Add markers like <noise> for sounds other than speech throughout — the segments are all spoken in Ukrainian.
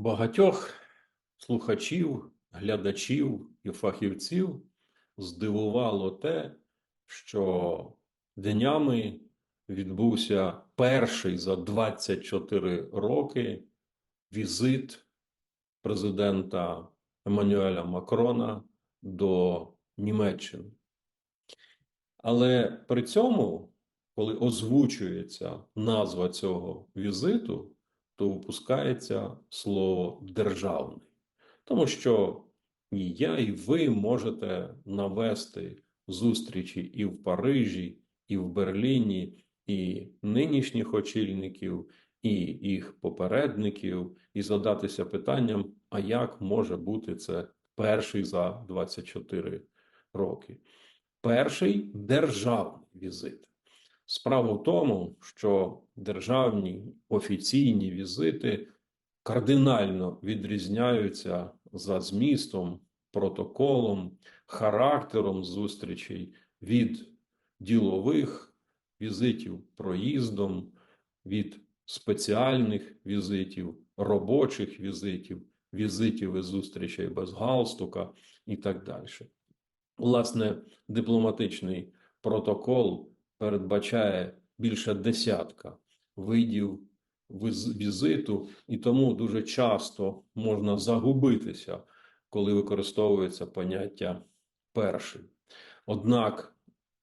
Багатьох слухачів, глядачів і фахівців здивувало те, що днями відбувся перший за 24 роки візит президента Еммануеля Макрона до Німеччини. Але при цьому, коли озвучується назва цього візиту, то випускається слово державний. Тому що і я, і ви можете навести зустрічі і в Парижі, і в Берліні, і нинішніх очільників, і їх попередників, і задатися питанням, а як може бути це перший за 24 роки? Перший державний візит. Справа в тому, що державні офіційні візити кардинально відрізняються за змістом, протоколом, характером зустрічей від ділових візитів проїздом, від спеціальних візитів, робочих візитів, візитів і зустрічей без галстука і так далі. Власне, дипломатичний протокол передбачає більше десятка видів візиту, і тому дуже часто можна загубитися, коли використовується поняття перший. Однак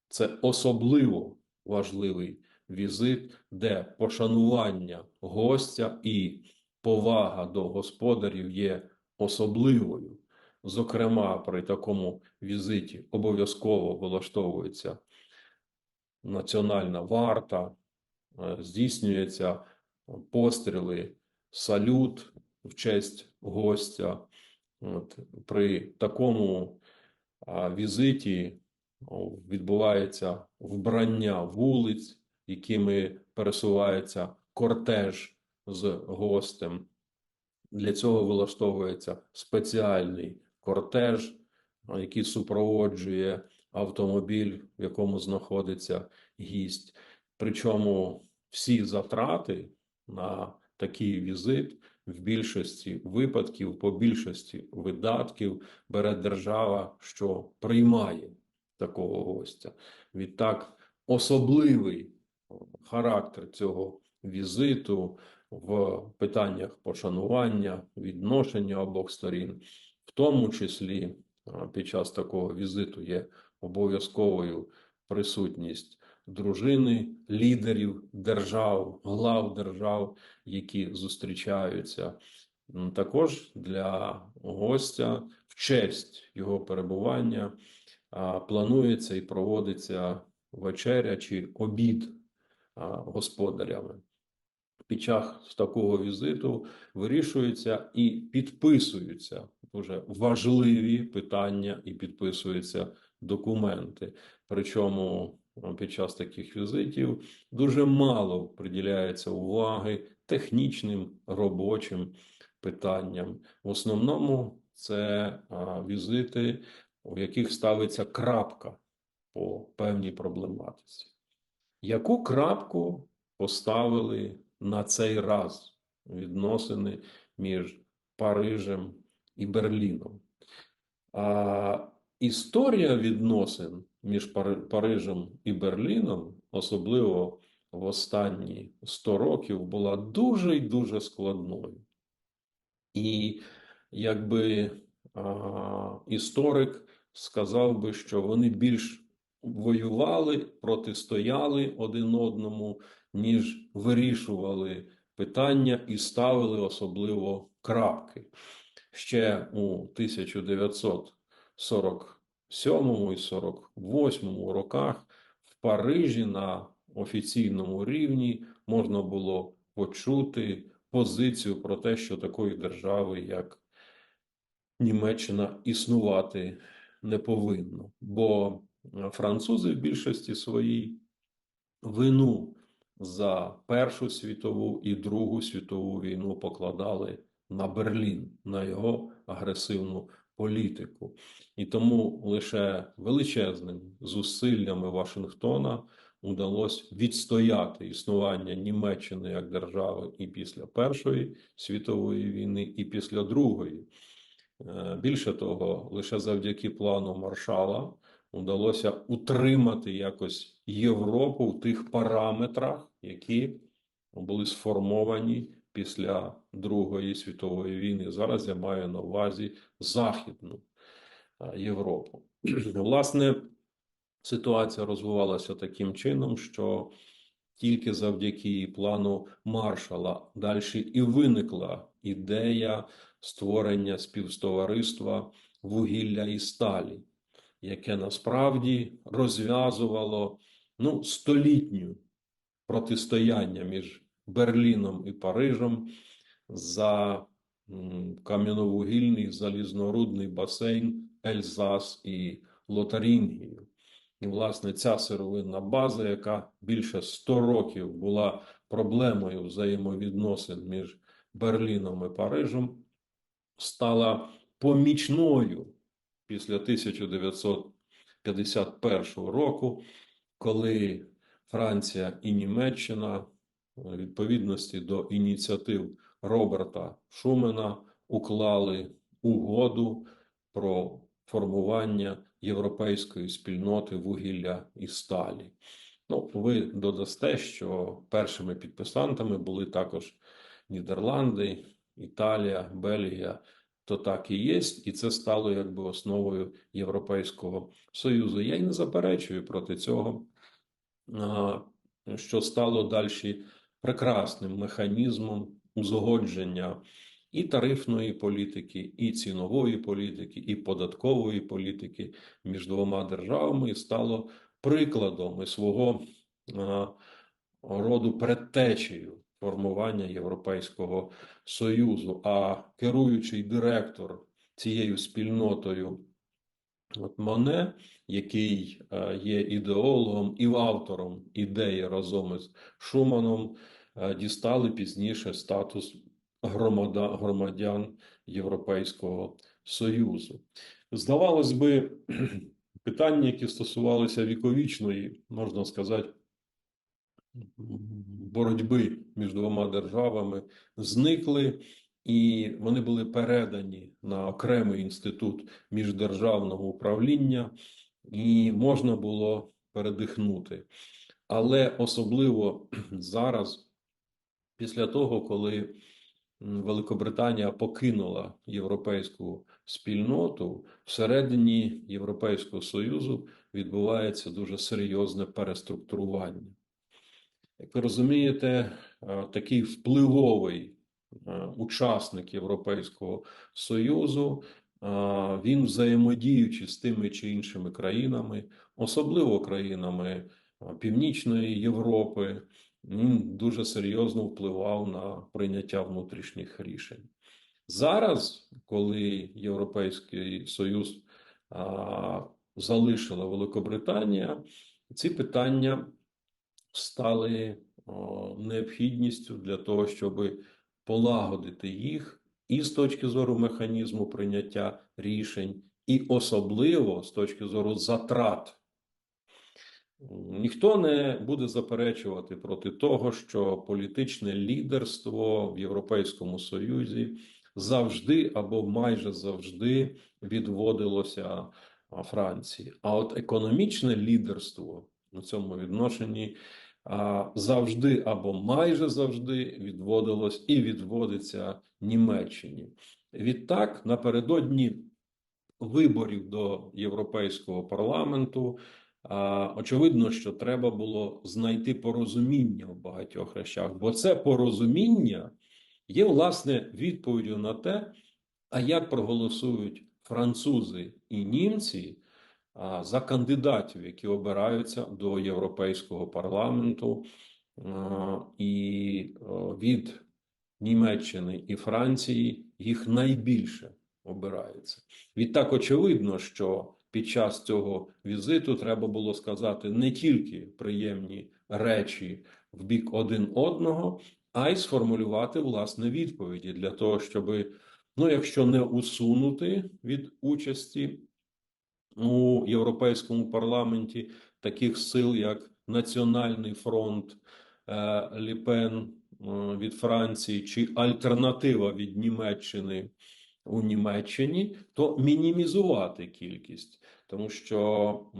це особливо важливий візит, де пошанування гостя і повага до господарів є особливою. Зокрема, при такому візиті обов'язково влаштовується національна варта, е, здійснюються постріли, салют в честь гостя. От, при такому візиті відбувається вбрання вулиць, якими пересувається кортеж з гостем. Для цього влаштовується спеціальний кортеж, який супроводжує автомобіль, в якому знаходиться гість. Причому всі затрати на такий візит в більшості випадків, по більшості видатків бере держава, що приймає такого гостя. Відтак, особливий характер цього візиту в питаннях пошанування, відношення обох сторін, в тому числі під час такого візиту є обов'язковою присутність дружини лідерів держав, глав держав, які зустрічаються. Також для гостя в честь його перебування планується і проводиться вечеря чи обід господарями. Під час такого візиту вирішуються і підписуються дуже важливі питання, і підписуються документи. Причому е, під час таких візитів дуже мало приділяється уваги технічним робочим питанням. В основному це візити, в яких ставиться крапка по певній проблематиці. Яку крапку поставили на цей раз відносини між Парижем і Берліном? А історія відносин між Парижем і Берліном, особливо в останні 100 років, була дуже і дуже складною. І якби а, історик сказав би, що вони більш воювали, протистояли один одному, ніж вирішували питання і ставили особливо крапки. Ще у 1947 і 48 роках в Парижі на офіційному рівні можна було почути позицію про те, що такої держави, як Німеччина, існувати не повинно. Бо французи в більшості своїй вину за Першу світову і Другу світову війну покладали на Берлін, на його агресивну політику. І тому лише величезним зусиллями Вашингтона удалось відстояти існування Німеччини як держави і після Першої світової війни, і після Другої. Е, Більше того, лише завдяки плану Маршала удалося утримати якось Європу в тих параметрах, які були сформовані після Другої світової війни. Зараз я маю на увазі Західну е, Європу. <clears throat> Власне, ситуація розвивалася таким чином, що тільки завдяки плану Маршала далі і виникла ідея створення співтовариства вугілля і сталі, яке насправді розв'язувало ну, столітню протистояння між Берліном і Парижем за кам'яновугільний залізнорудний басейн Ельзас і Лотарингію. І, власне, ця сировинна база, яка більше 100 років була проблемою взаємовідносин між Берліном і Парижем, стала помічною після 1951 року, коли Франція і Німеччина, відповідності до ініціатив Роберта Шумена, уклали угоду про формування європейської спільноти вугілля і сталі. Ну, ви додасте, що першими підписантами були також Нідерланди, Італія, Бельгія. То так і є, і це стало якби основою Європейського Союзу. Я й не заперечую проти цього, що стало далі прекрасним механізмом узгодження і тарифної політики, і цінової політики, і податкової політики між двома державами, і стало прикладом і свого роду предтечею формування Європейського Союзу. А керуючий директор цією спільнотою от Моне, який е, є ідеологом і автором ідеї разом із Шуманом, е, дістали пізніше статус громадян Європейського Союзу. Здавалось би, <clears throat> питання, які стосувалися віковічної, можна сказати, боротьби між двома державами, зникли, і вони були передані на окремий інститут міждержавного управління, і можна було передихнути. Але особливо <clears throat> зараз, після того, коли Великобританія покинула європейську спільноту, всередині Європейського Союзу відбувається дуже серйозне переструктурування. Як ви розумієте, е, такий впливовий учасник Європейського Союзу, е, він взаємодіючи з тими чи іншими країнами, особливо країнами е, Північної Європи, він дуже серйозно впливав на прийняття внутрішніх рішень. Зараз, коли Європейський Союз а, залишила Великобританія, ці питання стали необхідністю для того, щоб полагодити їх і з точки зору механізму прийняття рішень, і особливо з точки зору затрат. Ніхто не буде заперечувати проти того, що політичне лідерство в Європейському Союзі завжди або майже завжди відводилося Франції. А от економічне лідерство у цьому відношенні завжди або майже завжди відводилось і відводиться Німеччині. Відтак, напередодні виборів до Європейського парламенту. Очевидно, що треба було знайти порозуміння в багатьох речах, бо це порозуміння є власне відповіддю на те, а як проголосують французи і німці за кандидатів, які обираються до Європейського парламенту, і від Німеччини і Франції їх найбільше обирається. Відтак очевидно, що під час цього візиту треба було сказати не тільки приємні речі в бік один одного, а й сформулювати власне відповіді для того, щоб Ну, якщо не усунути від участі у Європейському парламенті таких сил, як Національний фронт е, Ліпен е, від Франції чи альтернатива від Німеччини у Німеччині, то мінімізувати кількість, тому що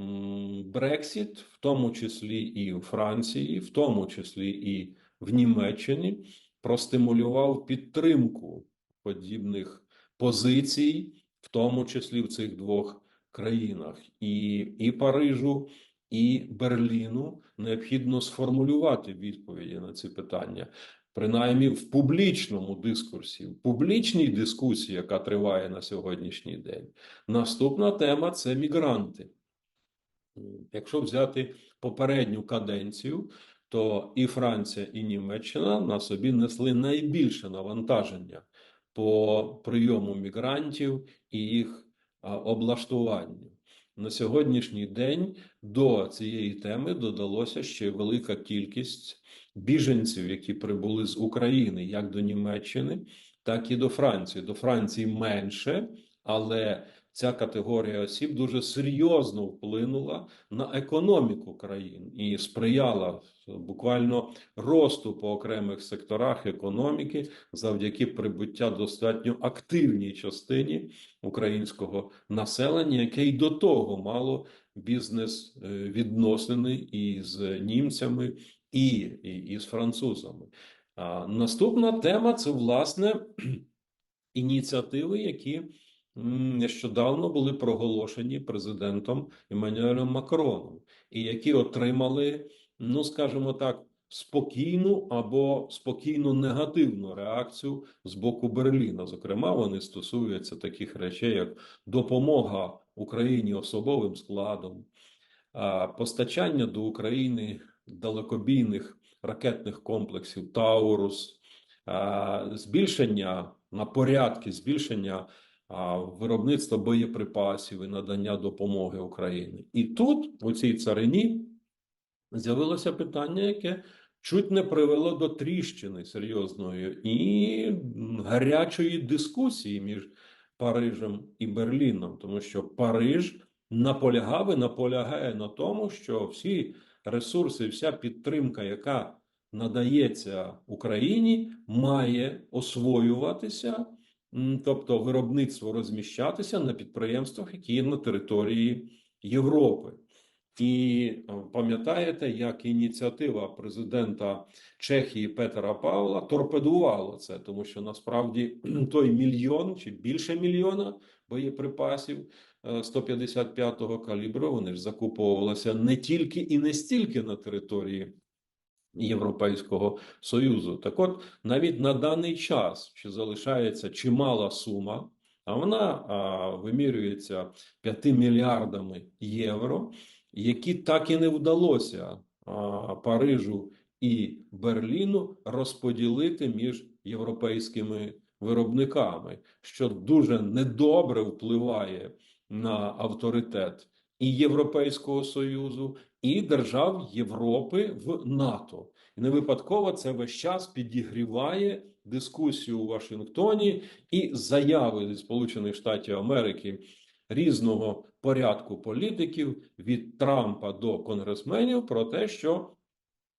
Брексіт, в тому числі і у Франції, в тому числі і в Німеччині, простимулював підтримку подібних позицій, в тому числі в цих двох країнах, і, і Парижу, і Берліну необхідно сформулювати відповіді на ці питання. Принаймні в публічному дискурсі, в публічній дискусії, яка триває на сьогоднішній день. Наступна тема це мігранти. Якщо взяти попередню каденцію, то і Франція, і Німеччина на собі несли найбільше навантаження по прийому мігрантів і їх облаштуванню. На сьогоднішній день до цієї теми додалося ще велика кількість біженців, які прибули з України як до Німеччини, так і до Франції. До Франції менше, але ця категорія осіб дуже серйозно вплинула на економіку країн і сприяла буквально росту по окремих секторах економіки завдяки прибуття достатньо активній частині українського населення, яке й до того мало бізнес е, відносини із німцями і, і, і з французами. А наступна тема це власне <clears throat> ініціативи, які нещодавно були проголошені президентом Еммануелем Макроном, і які отримали, ну скажімо так, спокійну або спокійно негативну реакцію з боку Берліна. Зокрема, вони стосуються таких речей, як допомога Україні особовим складом, постачання до України далекобійних ракетних комплексів Таурус, збільшення на порядки, збільшення виробництва боєприпасів і надання допомоги Україні. І тут, у цій царині, з'явилося питання, яке чуть не привело до тріщини серйозної і гарячої дискусії між Парижем і Берліном, тому що Париж наполягав і наполягає на тому, що всі ресурси, вся підтримка, яка надається Україні, має освоюватися, тобто виробництво розміщатися на підприємствах, які є на території Європи. І е, пам'ятаєте, як ініціатива президента Чехії Петера Павла торпедувала це, тому що насправді <clears throat> той мільйон чи більше мільйона боєприпасів е, 155-го калібру вони ж закуповувалися не тільки і не стільки на території Європейського Союзу. Так от, навіть на даний час ще залишається чимала сума, а вона а, вимірюється 5 мільярдами євро, які так і не вдалося а, Парижу і Берліну розподілити між європейськими виробниками, що дуже недобре впливає на авторитет і Європейського Союзу, і держав Європи в НАТО. І не випадково це весь час підігріває дискусію у Вашингтоні і заяви зі Сполучених Штатів Америки різного порядку політиків від Трампа до конгресменів про те, що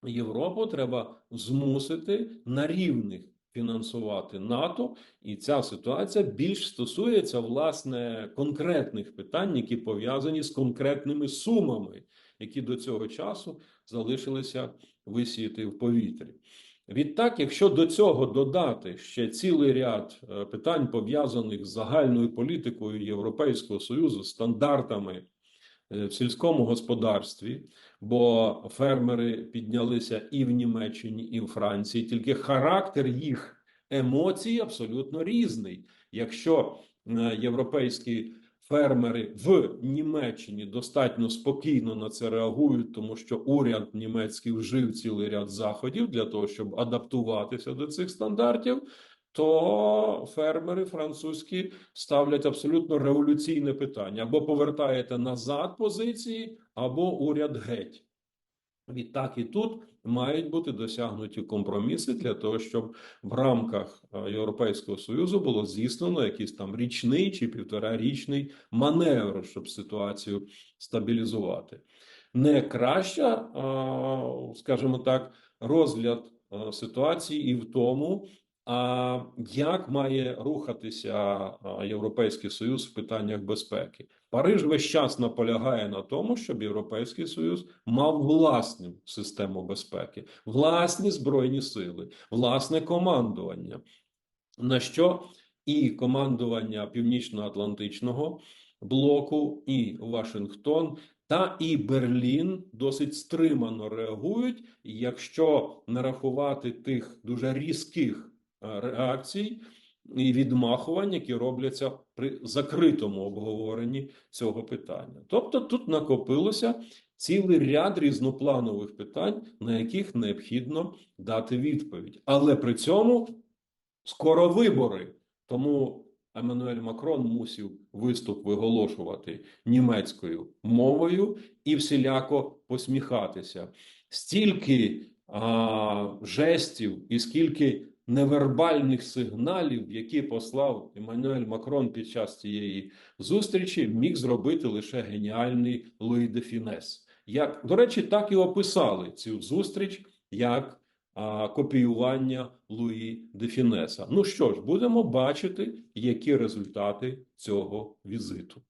Європу треба змусити на рівних фінансувати НАТО, і ця ситуація більш стосується власне конкретних питань, які пов'язані з конкретними сумами, які до цього часу залишилися висіяти в повітрі. Відтак, якщо до цього додати ще цілий ряд е, питань пов'язаних з загальною політикою Європейського союзу, стандартами в сільському господарстві, бо фермери піднялися і в Німеччині, і в Франції, тільки характер їх емоцій абсолютно різний. Якщо е, європейські фермери в Німеччині достатньо спокійно на це реагують, тому що уряд німецький вжив цілий ряд заходів для того, щоб адаптуватися до цих стандартів. То фермери французькі ставлять абсолютно революційне питання: або повертаєте назад позиції, або уряд геть. Відтак і тут мають бути досягнуті компроміси для того, щоб в рамках е, Європейського союзу було здійснено якийсь там річний чи півторарічний маневр, щоб ситуацію стабілізувати. Не краща, е, скажімо так, розгляд е, ситуації і в тому, а як має рухатися Європейський Союз в питаннях безпеки. Париж весь час наполягає на тому, щоб Європейський Союз мав власну систему безпеки, власні збройні сили, власне командування. На що і командування Північно-Атлантичного блоку, і Вашингтон та і Берлін досить стримано реагують, якщо не рахувати тих дуже різких реакцій і відмахувань, які робляться при закритому обговоренні цього питання. Тобто тут накопилося цілий ряд різнопланових питань, на яких необхідно дати відповідь, але при цьому скоро вибори. Тому Еммануель Макрон мусив виступ виголошувати німецькою мовою і всіляко посміхатися. Стільки а, жестів і скільки невербальних сигналів, які послав Еммануель Макрон під час цієї зустрічі, міг зробити лише геніальний Луї де Фінес. Як, до речі, так і описали цю зустріч як а, копіювання Луї де Фінеса. Ну що ж, будемо бачити, які результати цього візиту.